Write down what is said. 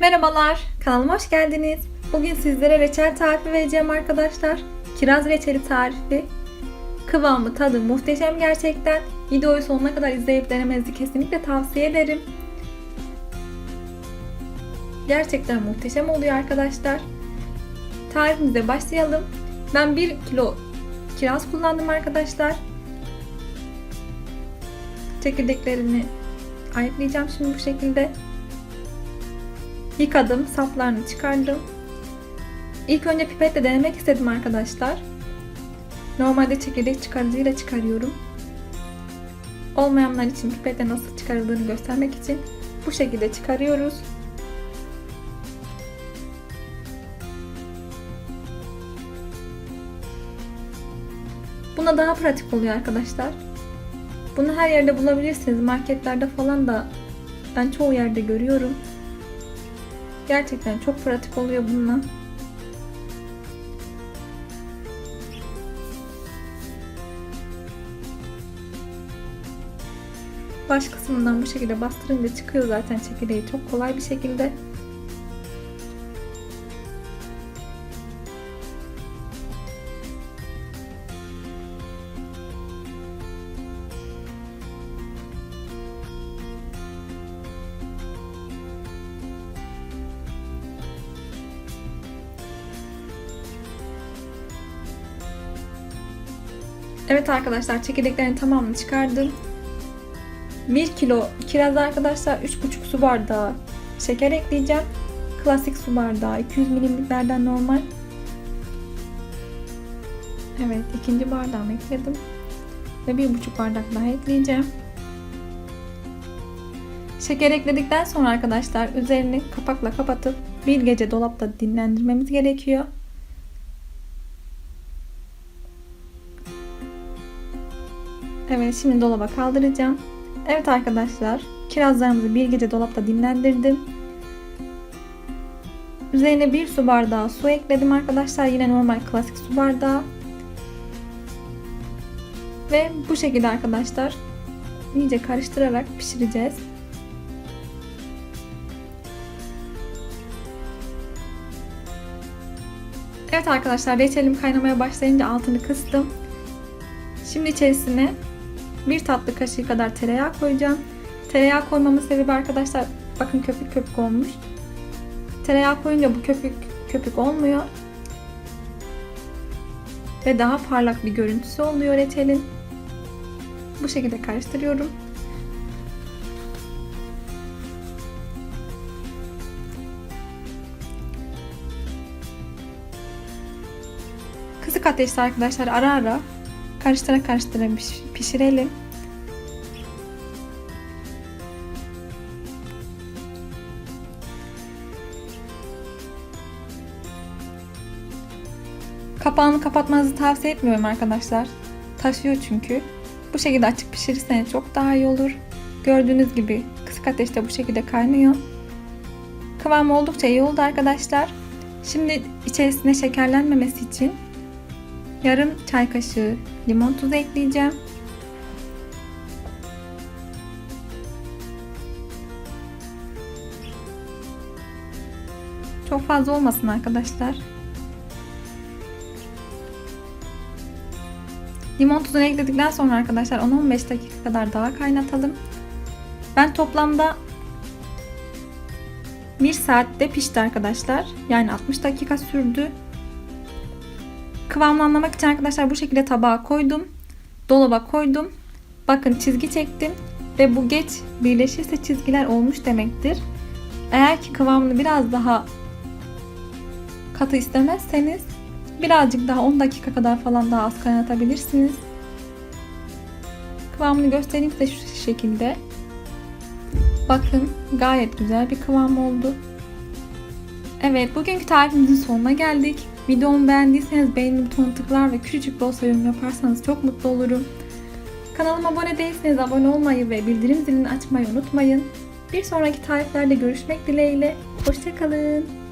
Merhabalar, kanalıma hoş geldiniz. Bugün sizlere reçel tarifi vereceğim arkadaşlar. Kiraz reçeli tarifi. Kıvamı, tadı muhteşem gerçekten. Videoyu sonuna kadar izleyip denemenizi kesinlikle tavsiye ederim. Gerçekten muhteşem oluyor arkadaşlar. Tarifimize başlayalım. Ben 1 kilo kiraz kullandım arkadaşlar. Çekirdeklerini ayıklayacağım şimdi bu şekilde. Yıkadım, saplarını çıkardım. İlk önce pipetle denemek istedim arkadaşlar. Normalde çekirdek çıkarıcıyla çıkarıyorum. Olmayanlar için pipetle nasıl çıkarıldığını göstermek için bu şekilde çıkarıyoruz. Buna daha pratik oluyor arkadaşlar. Bunu her yerde bulabilirsiniz. Marketlerde falan da ben çoğu yerde görüyorum. Gerçekten çok pratik oluyor bununla. Baş kısmından bu şekilde bastırınca çıkıyor zaten çekirdeği çok kolay bir şekilde. Evet arkadaşlar çekirdeklerin tamamını çıkardım. 1 kilo kiraz arkadaşlar 3,5 su bardağı şeker ekleyeceğim. Klasik su bardağı 200 milimliklerden normal. Evet ikinci bardağımı ekledim. Ve 1,5 bardak daha ekleyeceğim. Şeker ekledikten sonra arkadaşlar üzerini kapakla kapatıp bir gece dolapta dinlendirmemiz gerekiyor. Evet şimdi dolaba kaldıracağım. Evet arkadaşlar kirazlarımızı bir gece dolapta dinlendirdim. Üzerine bir su bardağı su ekledim arkadaşlar. Yine normal klasik su bardağı. Ve bu şekilde arkadaşlar iyice karıştırarak pişireceğiz. Evet arkadaşlar reçelim kaynamaya başlayınca altını kıstım. Şimdi içerisine bir tatlı kaşığı kadar tereyağı koyacağım. Tereyağı koymamın sebebi arkadaşlar bakın köpük köpük olmuş. Tereyağı koyunca bu köpük köpük olmuyor. Ve daha parlak bir görüntüsü oluyor reçelin. Bu şekilde karıştırıyorum. Kısık ateşte arkadaşlar ara ara karıştıra karıştıra pişirelim. Kapağını kapatmanızı tavsiye etmiyorum arkadaşlar. Taşıyor çünkü. Bu şekilde açık pişirirseniz çok daha iyi olur. Gördüğünüz gibi kısık ateşte bu şekilde kaynıyor. Kıvamı oldukça iyi oldu arkadaşlar. Şimdi içerisine şekerlenmemesi için yarım çay kaşığı limon tuzu ekleyeceğim. Çok fazla olmasın arkadaşlar. Limon tuzunu ekledikten sonra arkadaşlar 10-15 dakika kadar daha kaynatalım. Ben toplamda 1 saatte pişti arkadaşlar. Yani 60 dakika sürdü. Kıvamını anlamak için arkadaşlar bu şekilde tabağa koydum. Dolaba koydum. Bakın çizgi çektim. Ve bu geç birleşirse çizgiler olmuş demektir. Eğer ki kıvamını biraz daha katı istemezseniz birazcık daha 10 dakika kadar falan daha az kaynatabilirsiniz. Kıvamını göstereyim size şu şekilde. Bakın gayet güzel bir kıvam oldu. Evet bugünkü tarifimizin sonuna geldik. Videomu beğendiyseniz beğeni butonuna tıklar ve küçücük de olsa yorum yaparsanız çok mutlu olurum. Kanalıma abone değilseniz abone olmayı ve bildirim zilini açmayı unutmayın. Bir sonraki tariflerde görüşmek dileğiyle. Hoşçakalın.